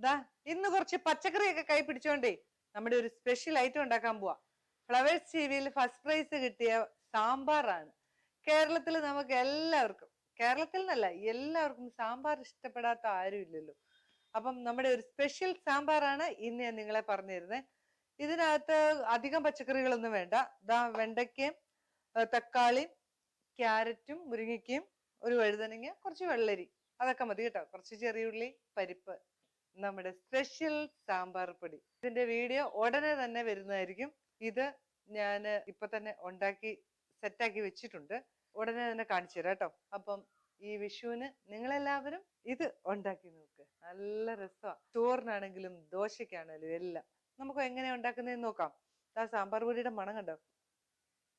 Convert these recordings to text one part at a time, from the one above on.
ദാ ഇന്ന് കുറച്ച് പച്ചക്കറിയൊക്കെ കൈ പിടിച്ചോണ്ടേ നമ്മുടെ ഒരു സ്പെഷ്യൽ ഐറ്റം ഉണ്ടാക്കാൻ പോവാ. ഫ്ലവേഴ്സ് ടി വിയിൽ ഫസ്റ്റ് പ്രൈസ് കിട്ടിയ സാമ്പാറാണ്. കേരളത്തിൽ നമുക്ക് എല്ലാവർക്കും കേരളത്തിൽ നിന്നല്ല എല്ലാവർക്കും സാമ്പാർ ഇഷ്ടപ്പെടാത്ത ആരും ഇല്ലല്ലോ. അപ്പം നമ്മുടെ ഒരു സ്പെഷ്യൽ സാമ്പാറാണ് ഇന്ന് ഞാൻ നിങ്ങളെ പറഞ്ഞു തരുന്നത് ഇതിനകത്ത് അധികം പച്ചക്കറികളൊന്നും വേണ്ട. ദാ വെണ്ടയ്ക്കയും തക്കാളിയും ക്യാരറ്റും മുരിങ്ങയ്ക്കയും ഒരു വഴുതനങ്ങ കുറച്ച് വെള്ളരി. അതൊക്കെ മതി കേട്ടോ. കുറച്ച് ചെറിയുള്ളി പരിപ്പ്. നമ്മുടെ സ്പെഷ്യൽ സാമ്പാർ പൊടി. ഇതിന്റെ വീഡിയോ ഉടനെ തന്നെ വരുന്നതായിരിക്കും. ഇത് ഞാൻ ഇപ്പൊ തന്നെ ഉണ്ടാക്കി സെറ്റാക്കി വെച്ചിട്ടുണ്ട്. ഉടനെ തന്നെ കാണിച്ചു തരാം കേട്ടോ. അപ്പം ഈ വിഷുവിന് നിങ്ങളെല്ലാവരും ഇത് ഉണ്ടാക്കി നോക്ക്. നല്ല രസമാണ് ചോറിനാണെങ്കിലും ദോശയ്ക്കാണെങ്കിലും എല്ലാം. നമുക്ക് എങ്ങനെ ഉണ്ടാക്കുന്നതെന്ന് നോക്കാം. ആ സാമ്പാർ പൊടിയുടെ മണം കണ്ടോ?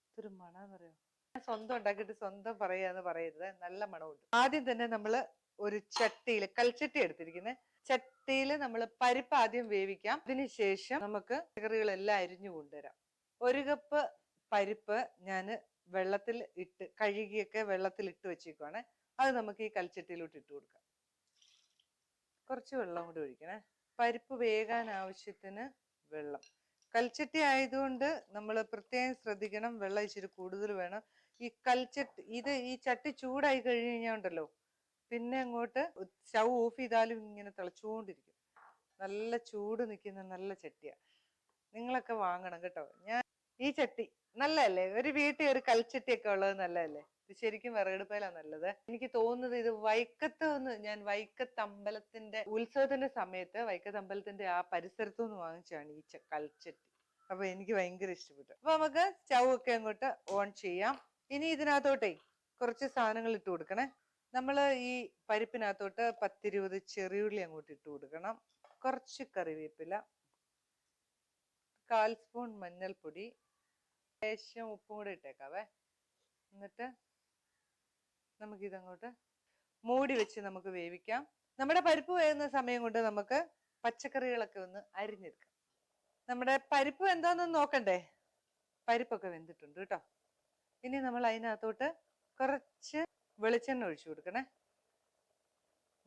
ഇതൊരു മണമെന്ന് പറയോ? ഞാൻ സ്വന്തം ഉണ്ടാക്കിയിട്ട് സ്വന്തം പറയാന്ന് പറയരുത്. നല്ല മണമുണ്ട്. ആദ്യം തന്നെ നമ്മൾ ഒരു ചട്ടിയിൽ കൽച്ചട്ടി എടുത്തിരിക്കുന്നത് ചട്ടിയിൽ നമ്മൾ പരിപ്പ് ആദ്യം വേവിക്കാം. അതിനുശേഷം നമുക്ക് പച്ചക്കറികളെല്ലാം അരിഞ്ഞു കൊണ്ടുവരാം. ഒരു കപ്പ് പരിപ്പ് ഞാൻ വെള്ളത്തിൽ ഇട്ട് കഴുകിയൊക്കെ വെള്ളത്തിൽ ഇട്ട് വെച്ചേക്കുവാണ്. അത് നമുക്ക് ഈ കൽച്ചട്ടിയിലോട്ട് ഇട്ട് കൊടുക്കാം. കുറച്ച് വെള്ളം കൂടി ഒഴിക്കണേ. പരിപ്പ് വേകാൻ ആവശ്യത്തിന് വെള്ളം. കൽച്ചട്ടി ആയതുകൊണ്ട് നമ്മൾ പ്രത്യേകം ശ്രദ്ധിക്കണം. വെള്ളം ഇച്ചിരി കൂടുതൽ വേണം. ഈ കൽച്ചട്ടി ഇത് ഈ ചട്ടി ചൂടായി കഴിഞ്ഞ് കഴിഞ്ഞാൽ ഉണ്ടല്ലോ? പിന്നെ അങ്ങോട്ട് സ്റ്റൗ ഓഫ് ചെയ്താലും ഇങ്ങനെ തിളച്ചുകൊണ്ടിരിക്കും നല്ല ചൂട് നിൽക്കുന്ന നല്ല ചട്ടിയാണ് നിങ്ങളൊക്കെ വാങ്ങണം കേട്ടോ. ഞാൻ ഈ ചട്ടി നല്ലതല്ലേ? ഒരു വീട്ടിൽ ഒരു കൽച്ചട്ടിയൊക്കെ ഉള്ളത് നല്ലതല്ലേ? ഇത് ശരിക്കും വിറകെടുപ്പയിലാണ് നല്ലത്. എനിക്ക് തോന്നുന്നത് ഇത് വൈക്കത്ത് നിന്ന് ഞാൻ വൈക്കത്ത് അമ്പലത്തിന്റെ ഉത്സവത്തിന്റെ സമയത്ത് വൈക്കത്ത് അമ്പലത്തിന്റെ ആ പരിസരത്തു നിന്ന് വാങ്ങിച്ചാണ് ഈ കൽച്ചട്ടി. അപ്പൊ എനിക്ക് ഭയങ്കര ഇഷ്ടപ്പെട്ടു. അപ്പൊ നമുക്ക് സ്റ്റൗ ഒക്കെ അങ്ങോട്ട് ഓൺ ചെയ്യാം. ഇനി ഇതിനകത്തോട്ടേ കുറച്ച് സാധനങ്ങൾ ഇട്ട് കൊടുക്കണേ. നമ്മൾ ഈ പരിപ്പിനകത്തോട്ട് പത്തിരുപത് ചെറിയുള്ളി അങ്ങോട്ട് ഇട്ട് കൊടുക്കണം. കുറച്ച് കറിവേപ്പില കാൽ സ്പൂൺ മഞ്ഞൾപ്പൊടി ലേശം ഉപ്പും കൂടെ ഇട്ടേക്കാവേ. എന്നിട്ട് നമുക്കിതങ്ങോട്ട് മൂടി വെച്ച് നമുക്ക് വേവിക്കാം. നമ്മുടെ പരിപ്പ് വേകുന്ന സമയം കൊണ്ട് നമുക്ക് പച്ചക്കറികളൊക്കെ ഒന്ന് അരിഞ്ഞെടുക്കാം. നമ്മുടെ പരിപ്പ് എന്താണെന്ന് നോക്കണ്ടേ? പരിപ്പൊക്കെ വെന്തിട്ടുണ്ട് കേട്ടോ. ഇനി നമ്മൾ അതിനകത്തോട്ട് കുറച്ച് വെളിച്ചെണ്ണ ഒഴിച്ചു കൊടുക്കണേ.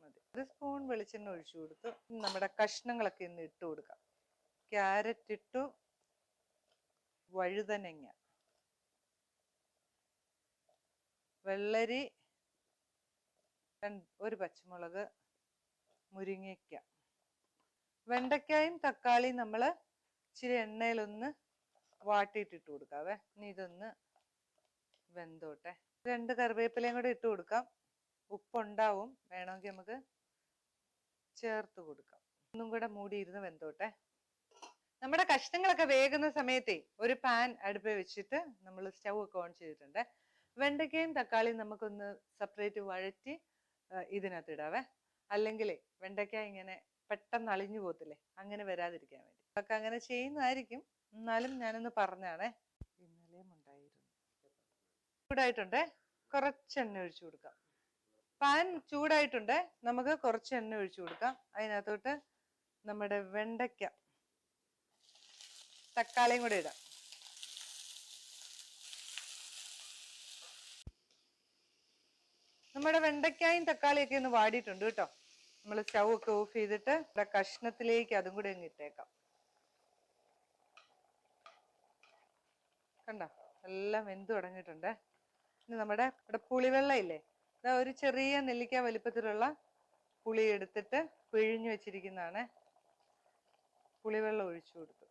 മതി. ഒരു സ്പൂൺ വെളിച്ചെണ്ണ ഒഴിച്ചു കൊടുത്തു നമ്മുടെ കഷ്ണങ്ങളൊക്കെ ഇന്ന് ഇട്ട് കൊടുക്കാം. ക്യാരറ്റ് ഇട്ടു. വഴുതനങ്ങ. വെള്ളരി. ഒരു പച്ചമുളക്. മുരിങ്ങയ്ക്ക. വെണ്ടയ്ക്കായും തക്കാളിയും നമ്മൾ ഇച്ചിരി എണ്ണയിലൊന്ന് വാട്ടിയിട്ടിട്ട് കൊടുക്കാവേ. ഇനി ഇതൊന്ന് വെന്തോട്ടെ. രണ്ട് കറിവേപ്പിലയും കൂടെ ഇട്ട് കൊടുക്കാം. ഉപ്പുണ്ടാവും. വേണമെങ്കിൽ നമുക്ക് ചേർത്ത് കൊടുക്കാം. ഒന്നും കൂടെ മൂടിയിരുന്ന് വെന്തോട്ടെ. നമ്മുടെ കഷ്ണങ്ങളൊക്കെ വേകുന്ന സമയത്തേ ഒരു പാൻ അടുപ്പിൽ വെച്ചിട്ട് നമ്മൾ സ്റ്റൗ ഒക്കെ ഓൺ ചെയ്തിട്ടുണ്ട്. വെണ്ടയ്ക്കയും തക്കാളിയും നമുക്കൊന്ന് സെപ്പറേറ്റ് വഴറ്റി ഇതിനകത്ത് ഇടാവേ. അല്ലെങ്കിൽ വെണ്ടയ്ക്ക ഇങ്ങനെ പെട്ടെന്ന് അളിഞ്ഞു പോകത്തില്ലേ? അങ്ങനെ വരാതിരിക്കാൻ വേണ്ടി. അതൊക്കെ അങ്ങനെ ചെയ്യുന്നതായിരിക്കും. എന്നാലും ഞാനൊന്ന് പറഞ്ഞാണേ ചൂടായിട്ടുണ്ടേ. കുറച്ച് എണ്ണ ഒഴിച്ചു കൊടുക്കാം. പാൻ ചൂടായിട്ടുണ്ട്. നമുക്ക് കുറച്ച് എണ്ണ ഒഴിച്ചു കൊടുക്കാം. അതിനകത്തോട്ട് നമ്മുടെ വെണ്ടയ്ക്ക തക്കാളിയും കൂടെ ഇടാം. നമ്മുടെ വെണ്ടയ്ക്കായും തക്കാളിയൊക്കെ ഒന്ന് വാടിയിട്ടുണ്ട് കേട്ടോ. നമ്മൾ സ്റ്റൗ ഒക്കെ ഓഫ് ചെയ്തിട്ട് ഇവിടെ കഷ്ണത്തിലേക്ക് അതും കൂടെ അങ്ങ് ഇട്ടേക്കാം. കണ്ടോ? എല്ലാം വെന്ത് തുടങ്ങിയിട്ടുണ്ട്. ഇനി നമ്മുടെ ഇവിടെ പുളിവെള്ളം ഇല്ലേ ഇതാ ഒരു ചെറിയ നെല്ലിക്ക വലിപ്പത്തിലുള്ള പുളി എടുത്തിട്ട് പിഴിഞ്ഞു വെച്ചിരിക്കുന്നതാണ്. പുളിവെള്ളം ഒഴിച്ചു കൊടുത്തു.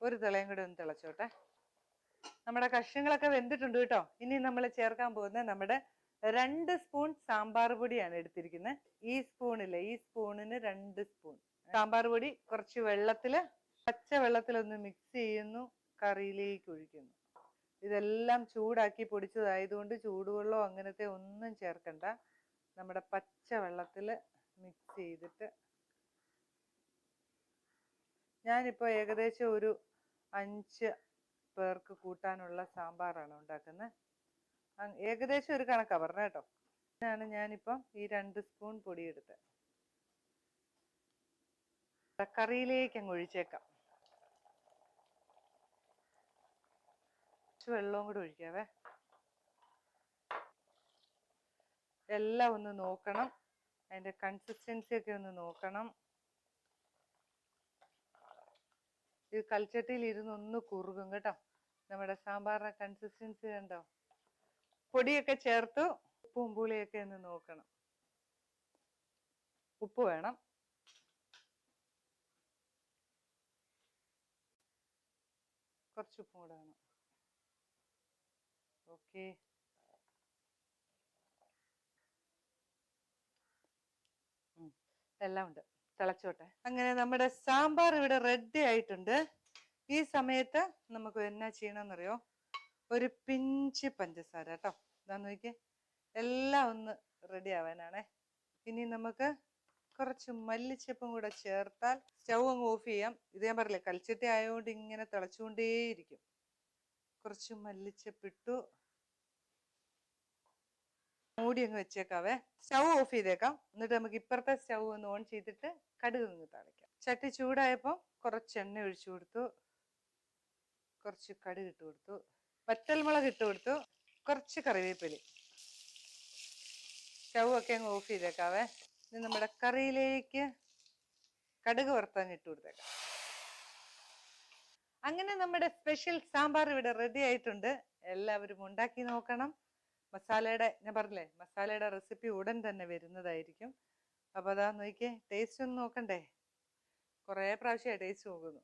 ഒരു തിളയും കൂടെ ഒന്ന് തിളച്ചോട്ടെ. നമ്മുടെ കഷ്ണങ്ങളൊക്കെ വെന്തിട്ടുണ്ട് കേട്ടോ. ഇനി നമ്മൾ ചേർക്കാൻ പോകുന്നത് നമ്മുടെ രണ്ട് സ്പൂൺ സാമ്പാർ പൊടിയാണ് എടുത്തിരിക്കുന്നത്. ഈ സ്പൂണിൽ ഈ സ്പൂണിന് രണ്ട് സ്പൂൺ. സാമ്പാർ പൊടി കുറച്ച് വെള്ളത്തിൽ പച്ച വെള്ളത്തിലൊന്ന് മിക്സ് ചെയ്യുന്നു കറിയിലേക്ക് ഒഴിക്കുന്നു. ഇതെല്ലാം ചൂടാക്കി പൊടിച്ചതായതുകൊണ്ട് ചൂടുവെള്ളമോ അങ്ങനത്തെ ഒന്നും ചേർക്കണ്ട. നമ്മുടെ പച്ച വെള്ളത്തിൽ മിക്സ് ചെയ്തിട്ട് ഞാനിപ്പോൾ ഏകദേശം ഒരു അഞ്ച് പേർക്ക് കൂട്ടാനുള്ള സാമ്പാറാണ് ഉണ്ടാക്കുന്നത് ഏകദേശം ഒരു കണക്കാ പറഞ്ഞ കേട്ടോ. ഇതിനാണ് ഞാനിപ്പം ഈ രണ്ട് സ്പൂൺ പൊടിയെടുത്ത്. കറിയിലേക്ക് അങ്ങ് ഒഴിച്ചേക്കാം. കുറച്ച് വെള്ളവും കൂടി ഒഴിക്കാവേ. എല്ലാം ഒന്ന് നോക്കണം. അതിന്റെ കൺസിസ്റ്റൻസി ഒക്കെ ഒന്ന് നോക്കണം. ഇത് കൽച്ചട്ടിയിൽ ഇരുന്ന് ഒന്ന് കുറുകും കേട്ടോ. നമ്മുടെ സാമ്പാറിന്റെ കൺസിസ്റ്റൻസി കണ്ടോ? പൊടിയൊക്കെ ചേർത്തു ഉപ്പും പുളിയൊക്കെ ഒന്ന് നോക്കണം. ഉപ്പ് വേണം. കുറച്ച് ഉപ്പും കൂടെ വേണം. ഓക്കെ. എല്ലാം ഉണ്ട്. തിളച്ചോട്ടെ. അങ്ങനെ നമ്മുടെ സാമ്പാർ ഇവിടെ റെഡി ആയിട്ടുണ്ട്. ഈ സമയത്ത് നമുക്ക് എന്നാ ചെയ്യണമെന്നറിയോ? ഒരു പിഞ്ച് പഞ്ചസാര കേട്ടോ. ഇതാ നോക്കിയേ. എല്ലാം ഒന്ന് റെഡി ആവാനാണേ. ഇനി നമുക്ക് കുറച്ച് മല്ലിച്ചപ്പും കൂടെ ചേർത്താൽ സ്റ്റൗ അങ്ങ് ഓഫ് ചെയ്യാം. ഇത് ഞാൻ പറഞ്ഞില്ലേ കൽച്ചട്ടി ആയതുകൊണ്ട് ഇങ്ങനെ തിളച്ചുകൊണ്ടേയിരിക്കും. കുറച്ച് മല്ലിച്ചപ്പിട്ടു മൂടി അങ്ങ് വെച്ചേക്കാവേ. സ്റ്റൗ ഓഫ് ചെയ്തേക്കാം. എന്നിട്ട് നമുക്ക് ഇപ്പുറത്തെ സ്റ്റൗ ഒന്ന് ഓൺ ചെയ്തിട്ട് കടുക് അങ്ങ് തളിക്കാം. ചട്ടി ചൂടായപ്പോൾ കുറച്ച് എണ്ണ ഒഴിച്ചു കൊടുത്തു. കുറച്ച് കടുക് ഇട്ട് കൊടുത്തു. വറ്റൽമുളക് ഇട്ട് കൊടുത്തു. കുറച്ച് കറിവേപ്പില സ്റ്റൗ ഒക്കെ അങ്ങ് ഓഫ് ചെയ്തേക്കാവേ. ഇനി നമ്മുടെ കറിയിലേക്ക് കടുക് വറുത്താൻ ഇട്ട് കൊടുത്തേക്കാം. അങ്ങനെ നമ്മുടെ സ്പെഷ്യൽ സാമ്പാർ ഇവിടെ റെഡി ആയിട്ടുണ്ട്. എല്ലാവരും ഉണ്ടാക്കി നോക്കണം. മസാലയുടെ ഞാൻ പറഞ്ഞില്ലേ മസാലയുടെ റെസിപ്പി ഉടൻ തന്നെ വരുന്നതായിരിക്കും. അപ്പൊ അതാ നോക്കിയേ ടേസ്റ്റ് ഒന്ന് നോക്കണ്ടേ? കുറേ പ്രാവശ്യമായി ടേസ്റ്റ് നോക്കുന്നു.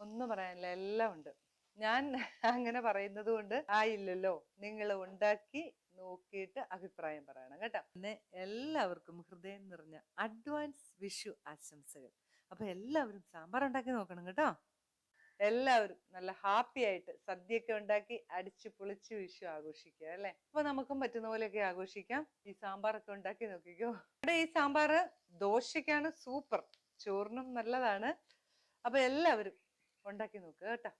ഒന്നും പറയാനില്ല എല്ലാം ഉണ്ട്. ഞാൻ അങ്ങനെ പറയുന്നത് കൊണ്ട് ആയില്ലല്ലോ. നിങ്ങൾ ഉണ്ടാക്കി നോക്കിയിട്ട് അഭിപ്രായം പറയണം കേട്ടോ. പിന്നെ എല്ലാവർക്കും ഹൃദയം നിറഞ്ഞ അഡ്വാൻസ് വിഷു ആശംസകൾ. അപ്പൊ എല്ലാവരും സാമ്പാർ ഉണ്ടാക്കി നോക്കണം കേട്ടോ. എല്ലാവരും നല്ല ഹാപ്പി ആയിട്ട് സദ്യയൊക്കെ ഉണ്ടാക്കി അടിച്ചു പൊളിച്ച് വിഷു ആഘോഷിക്കുക അല്ലെ? അപ്പൊ നമുക്കും പറ്റുന്ന പോലെയൊക്കെ ആഘോഷിക്കാം. ഈ സാമ്പാറൊക്കെ ഉണ്ടാക്കി നോക്കിക്കോ. ഇവിടെ ഈ സാമ്പാർ ദോശയ്ക്കാണ് സൂപ്പർ. ചോറിനും നല്ലതാണ്. അപ്പൊ എല്ലാവരും ഉണ്ടാക്കി നോക്കുക കേട്ടോ.